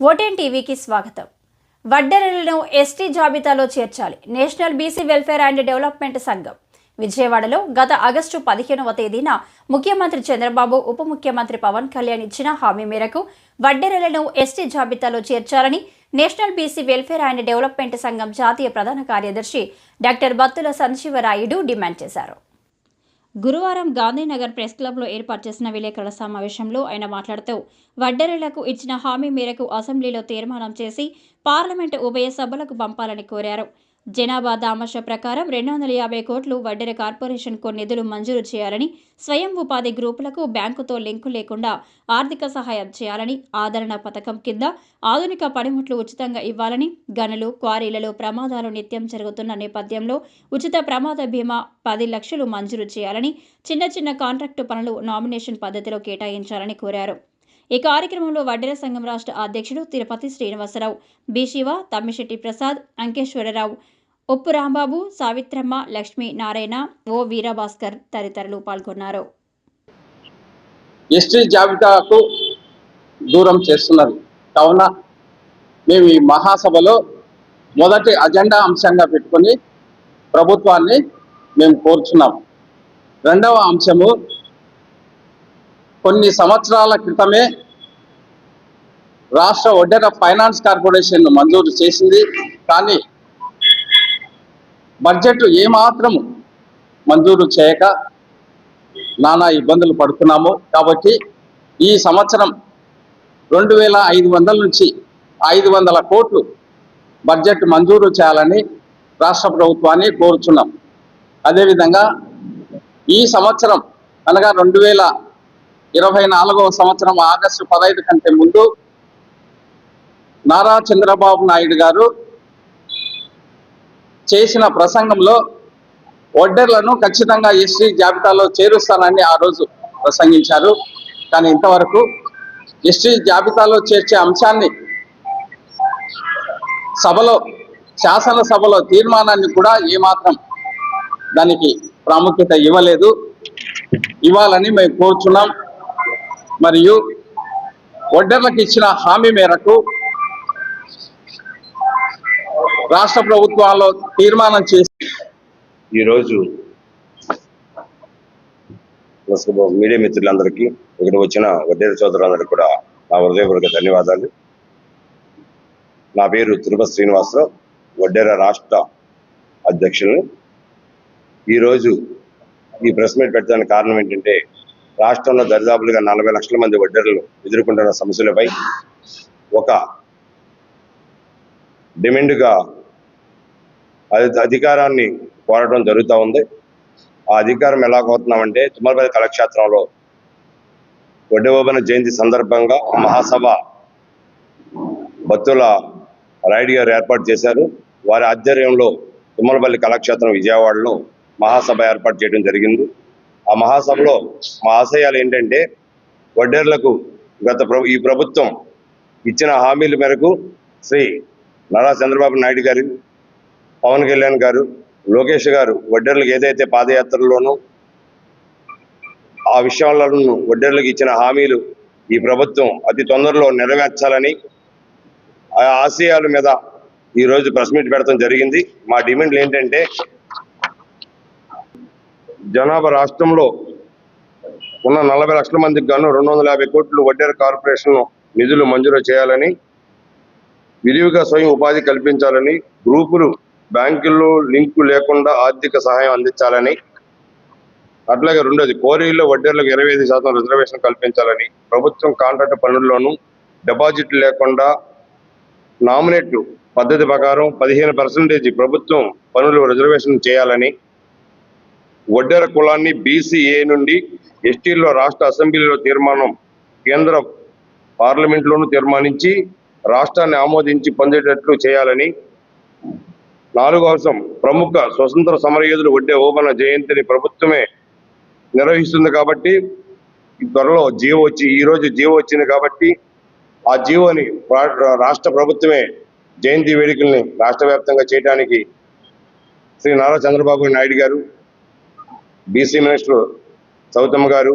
ఓటెన్ టీవీకి స్వాగతం. వడ్డెరలను ఎస్టీ జాబితాలో చేర్చాలి. National BC welfare and development సంఘం. విజయవాడలో గత ఆగస్టు పదిహేనవ తేదీన ముఖ్యమంత్రి చంద్రబాబు ఉప ముఖ్యమంత్రి పవన్ కళ్యాణ్ ఇచ్చిన హామీ మేరకు వడ్డెరలను ఎస్టీ జాబితాలో చేర్చాలని national BC welfare and development సంఘం జాతీయ ప్రధాన కార్యదర్శి డాక్టర్ బత్తుల సంశివరాయుడు డిమాండ్ చేశారు. గురువారం గాంధీనగర్ ప్రెస్ క్లబ్లో ఏర్పాటు చేసిన విలేకరుల సమావేశంలో ఆయన మాట్లాడుతూ వడ్డెరలకు ఇచ్చిన హామీ మేరకు అసెంబ్లీలో తీర్మానం చేసి పార్లమెంటు ఉభయ సభలకు పంపాలని కోరారు. జనాభా దామర్శ ప్రకారం రెండు వందల యాభై కోట్లు వడ్డెర కార్పొరేషన్కు నిధులు మంజూరు చేయాలని స్వయం ఉపాధి గ్రూపులకు బ్యాంకుతో లింకు లేకుండా ఆర్థిక సహాయం చేయాలని ఆదరణ పథకం కింద ఆధునిక పనిముట్లు ఉచితంగా ఇవ్వాలని గనులు క్వారీలలో ప్రమాదాలు నిత్యం జరుగుతున్న నేపథ్యంలో ఉచిత ప్రమాద బీమా పది లక్షలు మంజూరు చేయాలని చిన్న చిన్న కాంట్రాక్టు పనులు నామినేషన్ పద్ధతిలో కేటాయించాలని కోరారు. ఈ కార్యక్రమంలో వడ్డెర సంఘం రాష్ట్ర అధ్యక్షుడు తిరుపతి శ్రీనివాసరావు బి శివ తమ్మిశెట్టి ప్రసాద్ అంకేశ్వరరావు ఉప్పు రాంబాబు సావిత్రమ్మ లక్ష్మీ నారాయణ ఓ వీరభాస్కర్ తదితరులు పాల్గొన్నారు. ఎస్టీ జాబితాకు దూరం చేస్తున్నది. కావున మేము ఈ మహాసభలో మొదటి అజెండా అంశంగా పెట్టుకొని ప్రభుత్వాన్ని మేము కోరుచున్నాం. రెండవ అంశము కొన్ని సంవత్సరాల క్రితమే రాష్ట్ర ఒడ్డెర ఫైనాన్స్ కార్పొరేషన్ మంజూరు చేసింది. కానీ బడ్జెట్ ఏమాత్రం మంజూరు చేయక నానా ఇబ్బందులు పడుతున్నాము. కాబట్టి ఈ సంవత్సరం రెండు వేల ఐదు వందల నుంచి ఐదు వందల కోట్లు బడ్జెట్ మంజూరు చేయాలని రాష్ట్ర ప్రభుత్వాన్ని కోరుచున్నాం. అదేవిధంగా ఈ సంవత్సరం అనగా రెండు వేల ఇరవై నాలుగవ సంవత్సరం ఆగస్టు పదహైదు కంటే ముందు నారా చంద్రబాబు నాయుడు గారు చేసిన ప్రసంగంలో ఒడ్డర్లను ఖచ్చితంగా ఎస్సీ జాబితాలో చేరుస్తానని ఆ రోజు ప్రసంగించారు. కానీ ఇంతవరకు ఎస్టీ జాబితాలో చేర్చే అంశాన్ని సభలో శాసనసభలో తీర్మానాన్ని కూడా ఏమాత్రం దానికి ప్రాముఖ్యత ఇవ్వలేదు. ఇవ్వాలని మేము కోరుచున్నాం. మరియు ఒడ్డర్లకు ఇచ్చిన హామీ మేరకు రాష్ట్ర ప్రభుత్వాల్లో తీర్మానం చేసి ఈరోజు మీడియా మిత్రులందరికీ ఇక్కడ వచ్చిన వడ్డేరు సోదరులందరికీ కూడా నా హృదయపూర్వక ధన్యవాదాలు. నా పేరు తిరుపతి శ్రీనివాసరావు వడ్డేర రాష్ట్ర అధ్యక్షుల్ని. ఈరోజు ఈ ప్రెస్ మీట్ పెట్టడానికి కారణం ఏంటంటే రాష్ట్రంలో దరిదాపులుగా నలభై లక్షల మంది వడ్డేరులు ఎదుర్కొంటున్న సమస్యలపై ఒక డిమాండ్గా అది అధికారాన్ని కోరడం జరుగుతూ ఉంది. ఆ అధికారం ఎలా కోరుతున్నామంటే తుమ్మలపల్లి కళాక్షేత్రంలో ఒడ్డబోబన జయంతి సందర్భంగా మహాసభ భక్తుల రాయుడు గారు ఏర్పాటు చేశారు. వారి ఆధ్వర్యంలో తుమ్మలపల్లి కళాక్షేత్రం విజయవాడలో మహాసభ ఏర్పాటు చేయడం జరిగింది. ఆ మహాసభలో మా ఆశయాలు ఏంటంటే వడ్డేర్లకు గత ప్రభు ఈ ప్రభుత్వం ఇచ్చిన హామీల మేరకు శ్రీ నారా చంద్రబాబు నాయుడు గారి పవన్ కళ్యాణ్ గారు లోకేష్ గారు వడ్డర్లకు ఏదైతే పాదయాత్రలోనూ ఆ విషయాలను వడ్డర్లకు ఇచ్చిన హామీలు ఈ ప్రభుత్వం అతి తొందరలో నెరవేర్చాలని ఆ ఆశయాల మీద ఈ రోజు ప్రెస్ మీట్ పెడతాం జరిగింది. మా డిమాండ్లు ఏంటంటే జనాభా రాష్ట్రంలో ఉన్న నలభై లక్షల మందికి గాను రెండు వందల యాభై కోట్లు వడ్డేర కార్పొరేషన్ నిధులు మంజూరు చేయాలని విరివిగా స్వయం ఉపాధి కల్పించాలని గ్రూపులు బ్యాంకుల్లో లింకు లేకుండా ఆర్థిక సహాయం అందించాలని అట్లాగే రెండోది కోరీల్లో వడ్డీలకు ఇరవై ఐదు శాతం రిజర్వేషన్ కల్పించాలని ప్రభుత్వం కాంట్రాక్ట్ పనుల్లోనూ డిపాజిట్ లేకుండా నామినేట్ పద్ధతి ప్రకారం పదిహేను పర్సెంటేజ్ ప్రభుత్వం పనులు రిజర్వేషన్ చేయాలని వడ్డెర కులాన్ని బీసీఏ నుండి ఎస్టీల్లో రాష్ట్ర అసెంబ్లీలో తీర్మానం కేంద్ర పార్లమెంట్లోనూ తీర్మానించి రాష్ట్రాన్ని ఆమోదించి పొందేటట్లు చేయాలని నాలుగు అంశం ప్రముఖ స్వతంత్ర సమరయోధులు వడ్డే ఓబన జయంతిని ప్రభుత్వమే నిర్వహిస్తుంది కాబట్టి త్వరలో జీవో వచ్చి ఈ రోజు జీవో వచ్చింది కాబట్టి ఆ జీవోని రాష్ట్ర ప్రభుత్వమే జయంతి వేడుకల్ని రాష్ట్ర వ్యాప్తంగా చేయడానికి శ్రీ నారా చంద్రబాబు నాయుడు గారు బీసీ మినిస్టర్ సౌతమ్మ గారు